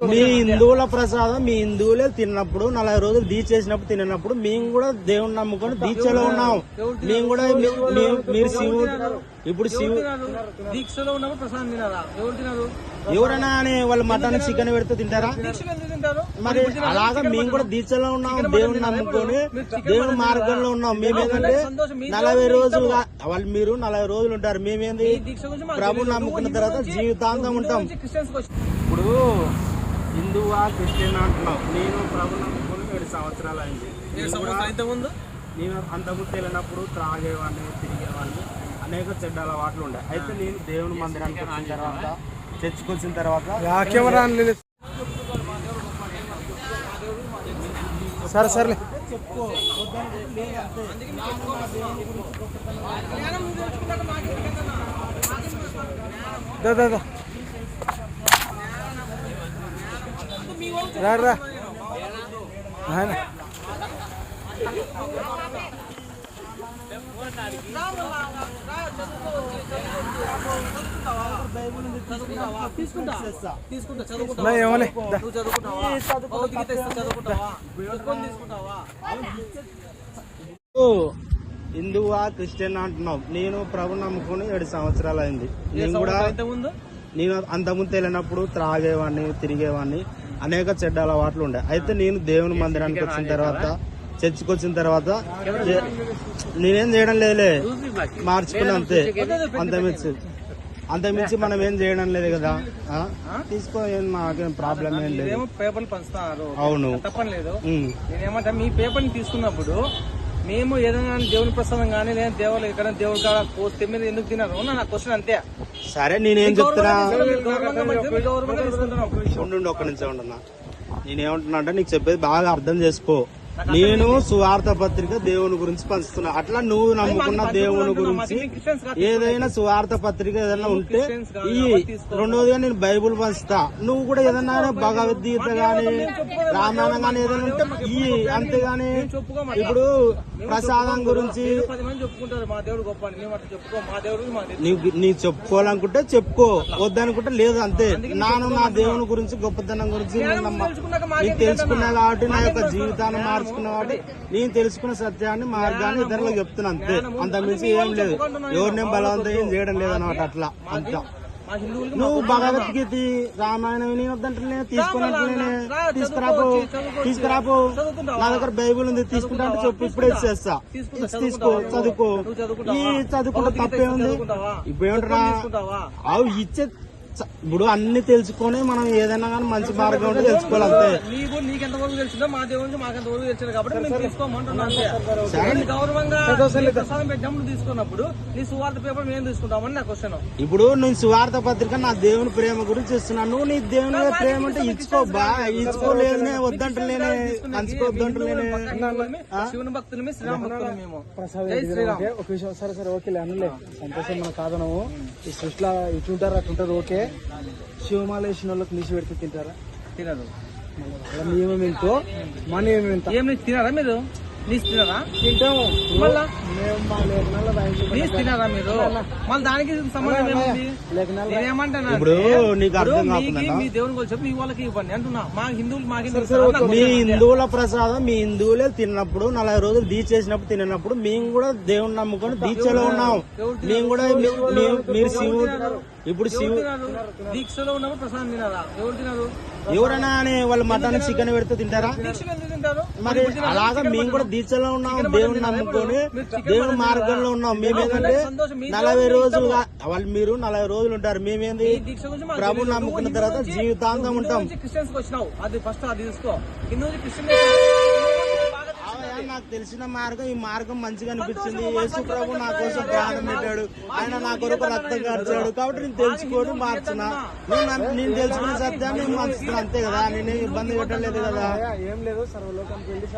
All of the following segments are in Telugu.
మీ హిందువుల ప్రసాదం మీ హిందువులే తిన్నప్పుడు నలభై రోజులు దీక్ష చేసినప్పుడు తినప్పుడు మేము కూడా దేవుని నమ్ముకొని దీక్షలో ఉన్నాం. మేము కూడా మీరు శివుడు ఇప్పుడు శివు తినరు. దీక్షలో ఉన్నప్పుడు ప్రసాదం తినారా? ఎవరు తినరు. ఎవరైనా అని వాళ్ళు మటన్ చికెన్ పెడితే తింటారా? దీక్షలు ఎందుకు తింటారు? మరి అలాగా మేము కూడా దీక్షలో ఉన్నాం. దేవుని నమ్ముకొని దేవుని మార్గంలో ఉన్నాం. మేమేంటంటే నలభై రోజులుగా వాళ్ళు మీరు నలభై రోజులు ఉంటారు. మేమేంది? ప్రభు. నమ్ముకున్న తర్వాత జీవితాంతం ఉంటాం. ఇప్పుడు హిందువా క్రిస్టియన్ అంటున్నావు. నేను ప్రభు నమ్ముకొని ఏడు సంవత్సరాలు అయింది. ఇంతకుముందు? నేను అంతకుముందు వెళ్ళినప్పుడు త్రాగేవాడిని తిరిగేవాడిని అనేక చెడ్డ అలవాట్లు ఉండే. అయితే నేను దేవుని మందిరానికి వచ్చిన తర్వాత చర్చికి వచ్చిన తర్వాత సరే సరేలే. చెప్పుకో అంతే. జ్ఞానం నువ్వు తెచ్చుకున్నాక మాకు ఎందుకన్నా? దా దా దా రా రా ఆయన తీసుకుంటా తీసుకుంటా చదువుకుంటా నా ఏమలే దా నువ్వు చదువుకుంటావా భగవద్గీత ఇస్తే చదువుకుంటావా చదువుకొని తీసుకుంటావా ఓ, హిందువా క్రిస్టియన్ అంటున్నావు. నేను ప్రభు నమ్ముకొని ఏడు సంవత్సరాలు అయింది నేను కూడా నేను అంతకుముందు వెళ్ళినప్పుడు త్రాగేవాడిని తిరిగేవాడిని అనేక చెడ్డ అలవాట్లు ఉండే. అయితే నేను దేవుని మందిరానికి వచ్చిన తర్వాత చర్చికి వచ్చిన తర్వాత నేనేం చేయడం లేదులే. మార్చుకుని అంతే. అంతమించి అంతమించి మనం ఏం చేయడం లేదు కదా? తీసుకో నాకేం ప్రాబ్లం ఏం లేదు. పేపర్లు పంచుతున్నారు. అవును. తప్పని లేదు. నేనేమంటా మీ పేపర్ని తీసుకున్నప్పుడు మేము ఏదైనా దేవుని ప్రసాదం కానీ లేదా దేవుడు ఎక్కడ దేవుడి కాడ పోస్తే మీరు ఎందుకు తినరు? నా క్వశ్చన్ అంతే. సరే నేనేం చెప్తున్నా? ఉండు, ఒక్క నిమిషం ఉండన్నా నేనేమంటున్నా అంటే నీకు చెప్పేది బాగా అర్థం చేసుకో. నేను సువార్త పత్రిక దేవుని గురించి పంచుతున్నా. అట్లా నువ్వు నమ్ముకున్న దేవుని గురించి. ఏదైనా సువార్త పత్రిక ఏదైనా ఉంటే ఈ. రెండోదిగా నేను బైబుల్ పంచుతా. నువ్వు కూడా ఏదైనా భగవద్గీత గాని రామాయణం గాని ఏదైనా ఉంటే ఈ అంతేగాని. ఇప్పుడు ప్రసాదం గురించి నీ చెప్పుకోవాలనుకుంటే చెప్పుకో. వద్దనుకుంటే లేదు అంతే. నాను నా దేవుని గురించి గొప్పతనం గురించి నీకు తెలుసుకున్నా కాబట్టి నా యొక్క జీవితాన్ని కాబట్టి నేను తెలుసుకున్న సత్యాన్ని మార్గాన్ని ఇతరులకు చెప్తున్నా అంతే. అంత మించి ఏం లేదు. ఎవరినేం బలవంతం ఏం చేయడం లేదు అనమాట అట్లా. అంతా. నువ్వు భగవద్గీత రామాయణం విని వద్దంటే తీసుకున్నట్లనే తీసుకురాపో తీసుకురాపో. నా దగ్గర బైబుల్ ఉంది తీసుకుంటా అంటే చెప్పు ఇప్పుడే ఇచ్చి తీసుకో చదువుకో. ఈ చదువుకుంటే తప్పే ఉంది చదువుకుంటావా ఇప్పుడు ఏమంటారా అవి ఇచ్చే ఇప్పుడు అన్ని తెలుసుకొని మనం ఏదైనా కానీ మంచి మార్గం ఉంటే తెలుసుకోవాలి అంతే నీకు నీకెంత వరకు తెలిసిందో మా దేవుడికి మాకెంత వరకు తెలిసింది కాబట్టి మేము తీసుకోమంటున్నాం అంతే నేను గౌరవంగా ప్రసాదం పెట్టినప్పుడు తీసుకున్నప్పుడు నీ సువార్త పేపర్ మేము తీసుకుంటామని నా క్వశ్చన్ ఇప్పుడు నేను సువార్త పత్రిక నా దేవుని ప్రేమ గురించి ఇస్తున్నాను నువ్వు నీ దేవుని ప్రేమ అంటే ఇచ్చుకోబ్బా ఇచ్చుకోలేదనే వద్దంటలేనే పంచుకోవద్దంటలేనే శివుని శ్రీరామ భక్తులు మేము శ్రీరామ్ ఒక విషయం సరే సరే ఓకే అనలే సంతోషం మన కాదనము ఈ సృష్టిలో ఇట్లుంటారు అట్లుంటారు ఓకే శివమాల వేసిన వాళ్ళకి నీసి పెడితే తింటారా? తినరు. నియమం ఏంటో మన నియమం ఎంత ఏం నీకు తినరా మీరు? నీసు తినరా? తింటాము. మళ్ళా? నీసు తినరా మీరు? మళ్ళీ దానికి సంబంధం ఏముంది? లేఖనాలు నేనేమంటాను ఇప్పుడు అంటే, నీకు అర్థం ఇప్పుడు కాకుండా మీకి మీ దేవుని గురించి చెప్పి వాళ్ళకి ఇవ్వండి అంటున్నా. మా హిందువులు మా హిందువులు మీ హిందువుల ప్రసాదం మీ హిందువులే తిన్నప్పుడు నలభై రోజులు దీక్ష చేసినప్పుడు తినప్పుడు మేము కూడా దేవుని నమ్ముకొని దీక్షలో ఉన్నాం మేము కూడా మీరు శివుడు ఇప్పుడు దీక్షలో ఉన్నప్పుడు ప్రసాదం తినరా? ఎవరు తినరు? ఎవరైనా అని వాళ్ళు మటన్ చికెన్ పెడితే తింటారా? మరి అలాగా మేము కూడా దీక్షలో ఉన్నాం దేవుని నమ్ముకొని దేవుని మార్గంలో ఉన్నాం. మేమేంటంటే నలభై రోజులుగా వాళ్ళు మీరు? నలభై రోజులు ఉంటారు. మేమేంది? ప్రభు. నమ్ముకున్న తర్వాత జీవితాంతం ఉంటాం. క్రిస్టియన్స్ వచ్చినావు. అది ఫస్ట్ అది తీసుకో. హిందూ నుంచి క్రిస్టియన్ నాకు తెలిసిన మార్గం ఈ మార్గం మంచిగా అనిపించింది. యేసు ప్రభు నా కోసం ప్రాణం పెట్టాడు ఆయన నా కొరకు రక్తం కార్చాడు కాబట్టి నేను తెలుసుకొని మార్చిన నేను నేను తెలుసుకున్న సత్యాన్ని నేను మార్చుతున్నా అంతే కదా. నేను ఇబ్బంది పెట్టలేదు కదా. ఏం లేదు సర్వలోకానికి వెళ్ళి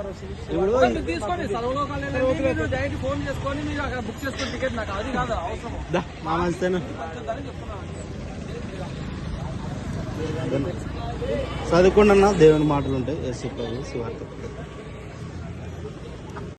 మా మంచితేను. చదువుకుండా దేవుని మాటలు ఉంటాయి యేసు ప్రభు